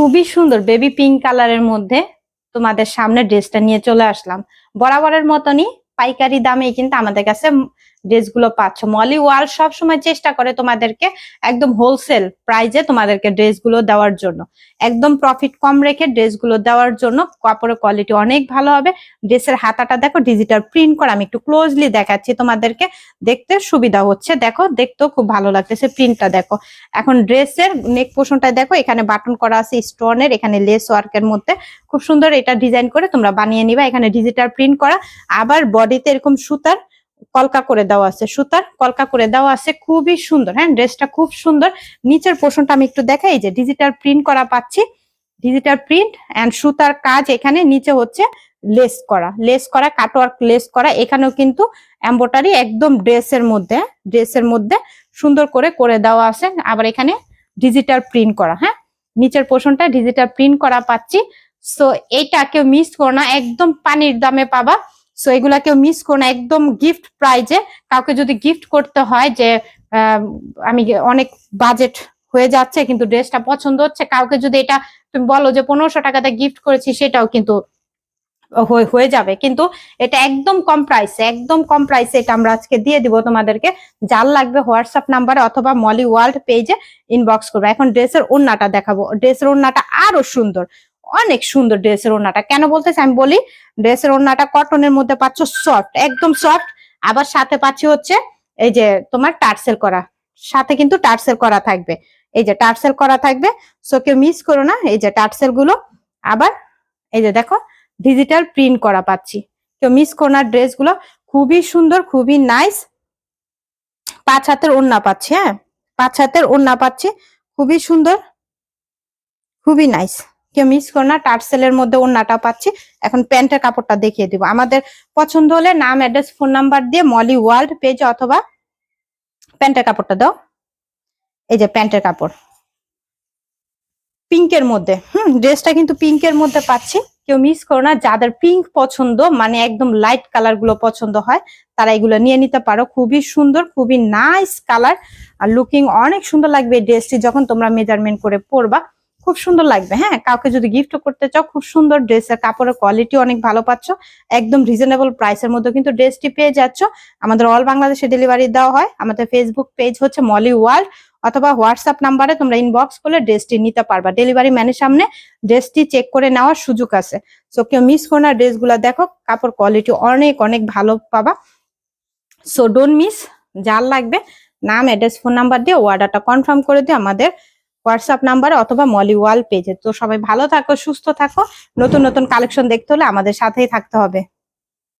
খুবই সুন্দর baby pink কালারের মধ্যে তোমাদের সামনে ড্রেসটা নিয়ে চলে আসলাম। বরাবরের মতনই পাইকারি দামে কিন্তু আমাদের কাছে ড্রেসগুলো পাচ্ছ। মলি ওয়াল সব সময় চেষ্টা করে তোমাদেরকে একদম হোলসেল প্রাইজে তোমাদেরকে ড্রেসগুলো দেওয়ার জন্য। একদম প্রফিট কম রেখে ড্রেসগুলো দেওয়ার জন্য কাপড়ের কোয়ালিটি অনেক ভালো হবে। ড্রেসের হাতাটা দেখো ডিজিটাল প্রিন্ট করা। আমি একটু ক্লোজলি দেখাচ্ছি তোমাদেরকে। দেখতে সুবিধা হচ্ছে। দেখো, দেখতেও খুব ভালো লাগতেছে প্রিন্টটা দেখো। এখন ড্রেসের নেক পোষণটা দেখো, এখানে বাটন করা আছে স্টোনের এখানে লেস ওয়ার্কের মধ্যে। খুব সুন্দর এটা ডিজাইন করে তোমরা বানিয়ে নিবা। এখানে ডিজিটাল প্রিন্ট করা। আবার বডিতে এরকম সুতার কলকা করে দেওয়া আছে, সুতার কলকা করে দেওয়া আছে, খুবই সুন্দর। হ্যাঁ ড্রেসটা খুব সুন্দর। নিচের পোষণটা আমি একটু দেখাই যে ডিজিটাল প্রিন্ট করা পাচ্ছি। ডিজিটাল প্রিন্ট অ্যান্ড সুতার কাজ এখানে নিচে হচ্ছে লেস করা। লেস করা কাটওয়ার্ক লেস করা, এখানেও কিন্তু এম্বোটারি একদম ড্রেসের মধ্যে ড্রেসের মধ্যে সুন্দর করে করে দেওয়া আছে। আবার এখানে ডিজিটাল প্রিন্ট করা হ্যাঁ? নিচের পোষণটা ডিজিটাল প্রিন্ট করা পাচ্ছি। সো এইটা কেউ মিস করো না, একদম পানির দামে পাবা। সো এগুলা কেউ মিস করো না। একদম গিফট প্রাইজে কাউকে যদি গিফট করতে হয় যে আমি অনেক বাজেট হয়ে যাচ্ছে, কিন্তু ড্রেসটা পছন্দ হচ্ছে, কাউকে যদি এটা তুমি বলো যে পনেরোশো টাকাতে গিফট করেছি, সেটাও কিন্তু হয়ে যাবে। কিন্তু এটা একদম কম প্রাইসে একদম কম প্রাইসে এটা আমরা আজকে দিয়ে দিব তোমাদেরকে। যার লাগবে হোয়াটসঅ্যাপ নাম্বারে অথবা মলি ওয়ার্ল্ড পেজে ইনবক্স করবে। এখন ড্রেসের ওড়নাটা দেখাবো। ড্রেসের ওড়নাটা আরও সুন্দর। অনেক সুন্দর ড্রেসের ওড়নাটা। কেন বলতেছি? আমি বলি, ড্রেসের ওড়নাটা কটনের মধ্যে পাচ্ছ সফট একদম সফট আবার সাথে পাচ্ছি হচ্ছে এই যে তোমার টার্সেল করা। সাথে কিন্তু টার্সেল করা থাকবে। এই যে টার্সেল করা থাকবে। সো কেউ মিস করো না, এই যে টার্সেলগুলো। আবার এই যে দেখো ডিজিটাল প্রিন্ট করা পাচ্ছি। কেউ মিস করো না ড্রেসগুলো। খুবই সুন্দর, খুবই নাইস পাঁচ হাতের ওড়না পাচ্ছি হ্যাঁ? পাঁচ হাতের ওড়না পাচ্ছি। খুবই সুন্দর, খুবই নাইস কেউ মিস করো না টার্সেলের মধ্যে ওড়নাটা পাচ্ছি। এখন প্যান্টের কাপড়টা দেখিয়ে দিব। আমাদের পছন্দ হলে নাম অ্যাড্রেস ফোন নাম্বার দিয়ে মলি ওয়ার্ল্ড পেজ অথবা প্যান্টের কাপড়টা দাও। এই যে প্যান্টের কাপড়। পিঙ্কের মধ্যে। হুম ড্রেসটা কিন্তু পিঙ্কের মধ্যে পাচ্ছি। কেউ মিস করো না, যাদের পিঙ্ক পছন্দ মানে একদম লাইট কালারগুলো পছন্দ হয়, তারা এগুলো নিয়ে নিতে পারো। খুবই সুন্দর, খুবই নাইস কালার আর লুকিং অনেক সুন্দর লাগবে এই ড্রেসটি যখন তোমরা মেজারমেন্ট করে পরবা। খুব সুন্দর লাগবে হ্যাঁ? কাউকে যদি গিফট করতে চাও, খুব সুন্দর ড্রেসের কাপড়ের কোয়ালিটি অনেক ভালো পাচ্ছ। একদম রিজনেবল প্রাইসের মধ্যে কিন্তু ড্রেসটি পেয়ে যাচ্ছ। আমাদের অল বাংলাদেশে ডেলিভারি দেওয়া হয়। আমাদের ফেসবুক পেজ হচ্ছে মলি ওয়ার্ল্ড অথবা হোয়াটসঅ্যাপ নাম্বারে তোমরা ইনবক্স করলে ড্রেসটি নিতে পারবা। ডেলিভারি ম্যানের সামনে ড্রেসটি চেক করে নেওয়ার সুযোগ আছে। সো কেউ মিস করো না ড্রেসগুলো দেখো কাপড় কোয়ালিটি অনেক অনেক ভালো পাবা। সো ডোন্ট মিস যার লাগবে নাম অ্যাড্রেস ফোন নাম্বার দিয়ে অর্ডারটা কনফার্ম করে দিও। আমাদের হোয়াটসঅ্যাপ নাম্বার অথবা মলি ওয়াল পেজে। তো সবাই ভালো থাকো, সুস্থ থাকো। নতুন নতুন কালেকশন দেখতে হলে আমাদের সাথেই থাকতে হবে।